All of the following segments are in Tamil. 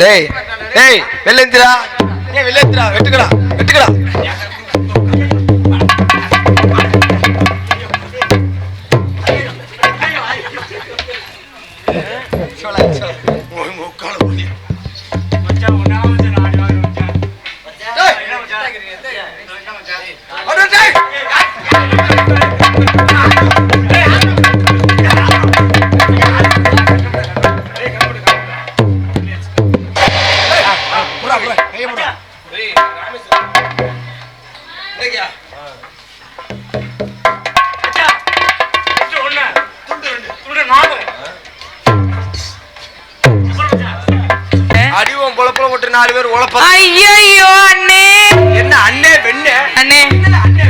டேய் டேய் வெள்ளந்திரா ஏ வெள்ளந்திரா வெட்டுக்கடா வெட்டுக்கடா. அடிவம் பொழப்புல போட்டு நாலு பேர் உழப்ப ஐயோ அண்ணே. என்ன அண்ணே வெண்ணே அண்ணே. அண்ணே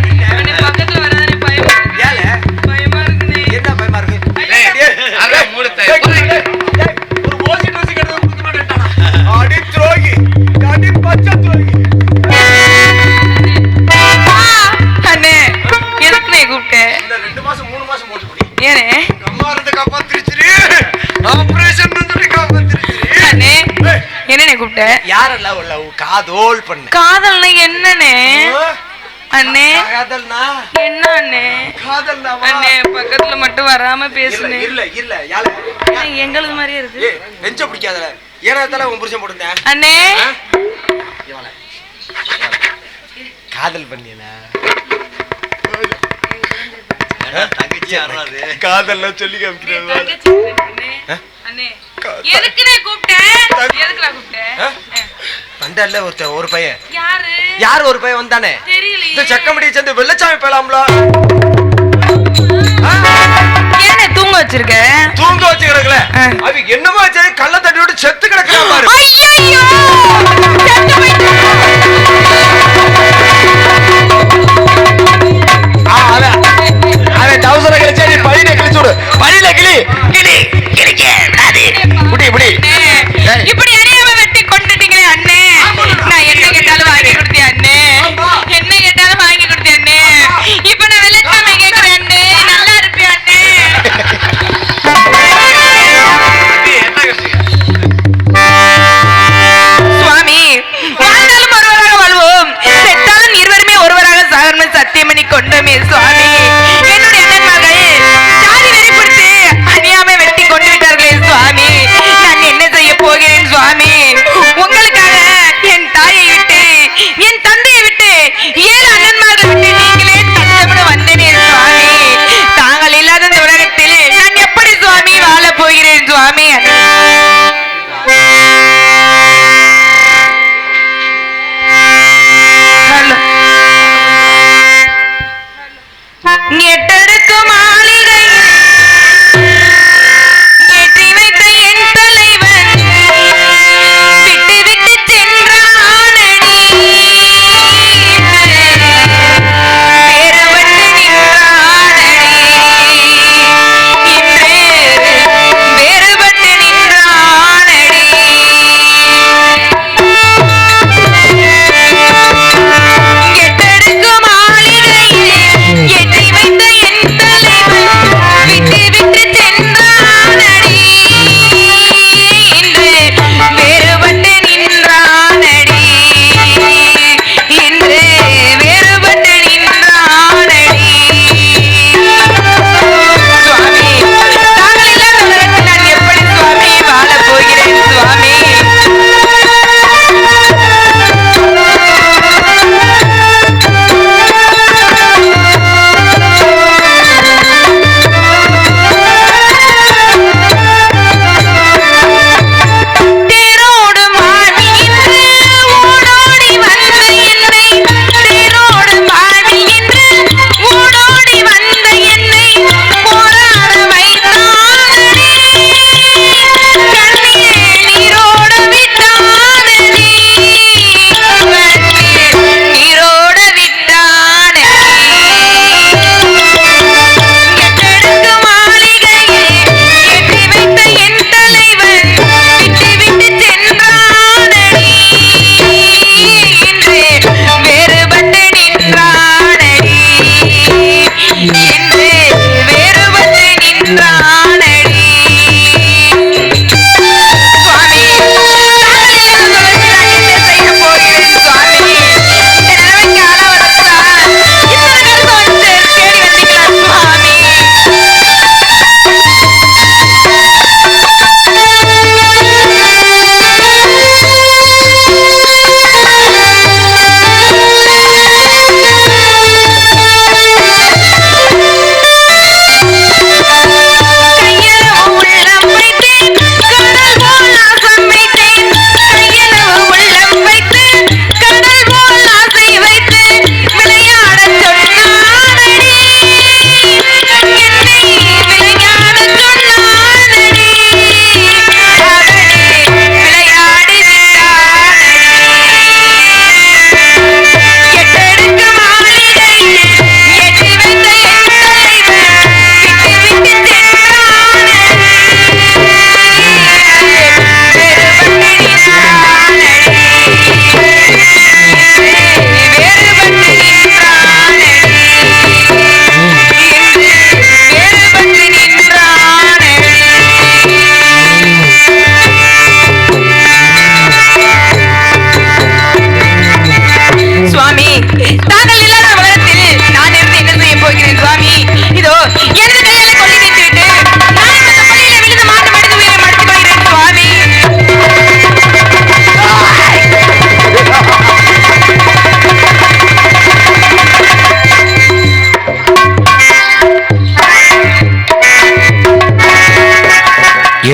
யாரெல்லாம் உள்ள காதோல் பண்ண? காதல்னா என்னண்ணே? அண்ணே. காதல்னா? என்ன அண்ணே காதல்னா அண்ணே பக்கத்துல மட்டும் வராம இல்ல பேசுனே இல்ல இல்ல யால எங்களுக்கு மாதிரியே இருக்கு. ஏய் நெஞ்ச பிடிக்காதல ஏன்னா உன் புருஷன் போட்டுருந்தேன். அண்ணே. காதல் பண்ணியல தங்கச்சி காதல்லாம் சொல்லி காமிக்கிறேன். அண்ணே. அண்ணே எதுக்குண்ணே கூப்பிட்டேன்? எதுக்குடா கூப்பிட்டேன்? ஆ? வந்தால ஒருத்த ஒரு பையன். யாரு? யார் ஒரு பையன் வந்தானே? இந்த தெரியலையே சக்கம்படியை சேர்ந்து வெள்ளச்சாமி போயலாம்ல ஏனே தூங்க வச்சிருக்க? தூங்க வச்சு கிடக்கல ஆ. அவ என்னமோ வச்சு கள்ள தட்டி விட்டு செத்து கிடக்குறா பாரு! எட்டு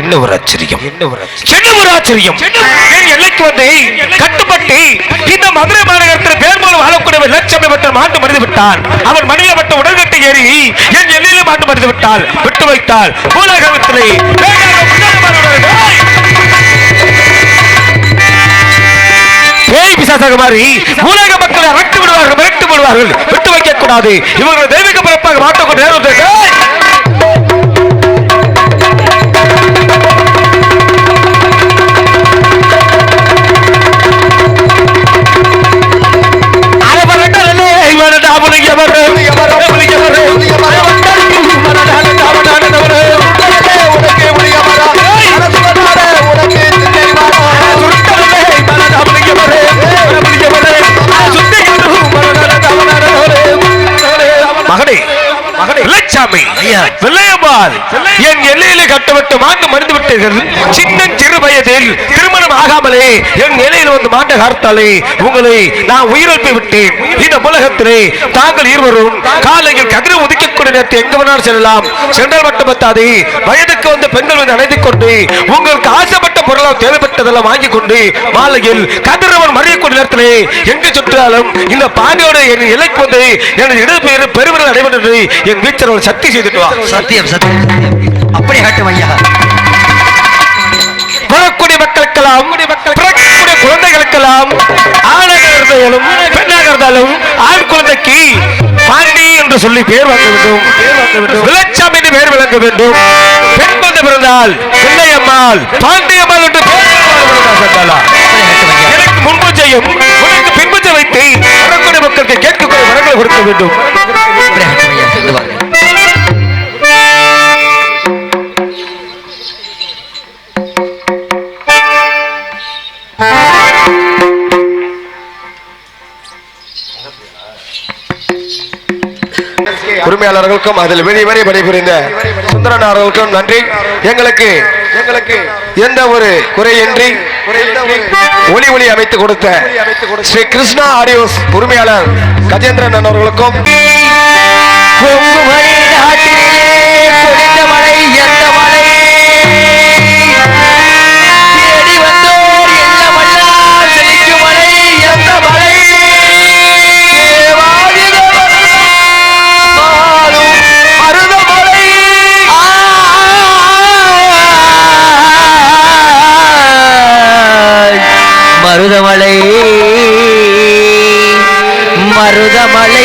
என்ன ஒரு ஆச்சரியம்? என்ன ஒரு என்ன ஒரு ஆச்சரியம்? என் எல்லைக்கு வந்து கட்டுப்பட்டு இந்த மதுரை மாநகரத்தில் பேர் மூலம் வாழக்கூடிய லட்சம் பட்ட மாண்டு மறிந்து விட்டான். அவன் மனித பட்ட உடல்கட்டை ஏறி என் எல்லையில மாண்டு மறிந்து விட்டால் விட்டு வைத்தால் பூலகத்திலே பேய் பிசாசாக மாறி உலக மக்களை அழைத்து விடுவார்கள் மிரட்டு விடுவார்கள் விட்டு வைக்க கூடாது இவர்கள் தெய்வீக பிறப்பாக மாற்றக்கூடிய மகனே இளைச்சாமி வெள்ளையம்மாள் என் எல்லையிலே கட்டப்பட்டு மாண்டு மடிந்து விட்டீர்கள். சின்ன சிறு வயதில் திருமணம் ஆகாமலே என் எல்லையில் வந்து மாண்ட கார்த்தாலே உங்களை நான் உயிரிழப்பை விட்டேன். இந்த உலகத்திலே தாங்கள் இருவரும் காலையில் கதிர ஒதுக்கக்கூடிய நேரத்தை எங்க வேணாலும் செல்லலாம். சென்றால் மட்டும் பத்தாது வயதுக்கு வந்த பெண்கள் வந்து அணைத்துக் கொண்டு உங்களுக்கு ஆசைப்பட்ட பொருளால் தேவைப்பட்டதெல்லாம் வாங்கி கொண்டு மாலையில் கதிரவன் மறியக்கூடிய நேரத்திலே எங்கு சுற்றாலும் இந்த பாண்டியோட என் இலைக்கு வந்து எனது இடப்பெயர் பெருமிதம் என்று என் வீச்சரவன் சக்தி செய்துட்டு வா சத்தியம் சத்தியம். அப்படியே காட்டும் ஐயா வரக்கூடிய மக்களுக்கெல்லாம் பிறக்கக்கூடிய குழந்தைகளுக்கெல்லாம் இருந்தாலும் பெண்ணாக இருந்தாலும் ஆண் குழந்தைக்கு பாண்டி என்று சொல்லி பேர் வாங்க வேண்டும். விளச்சம் என்று பேர் விளங்க வேண்டும். பெண் குழந்தை பிறந்தால் பிள்ளையம்மாள் பாண்டியம்மாள் என்று பேர் சண்டாலா எனக்கு முன்பூஜையும் உனக்கு பின்பு வைத்து வரக்கூடிய மக்களுக்கு கேட்கக்கூடிய வரங்களை கொடுக்க வேண்டும். உரிமையாளர்களுக்கும் அதில் வெளி வரை பணிபுரிந்த சுந்தரன் அவர்களுக்கும் நன்றி. எங்களுக்கு எங்களுக்கு எந்த ஒரு குறையின்றி ஒளி ஒளி அமைத்து கொடுத்த ஸ்ரீ கிருஷ்ணா ஆடியோஸ் உரிமையாளர் கஜேந்திரன் அவர்களுக்கும். மருதமலை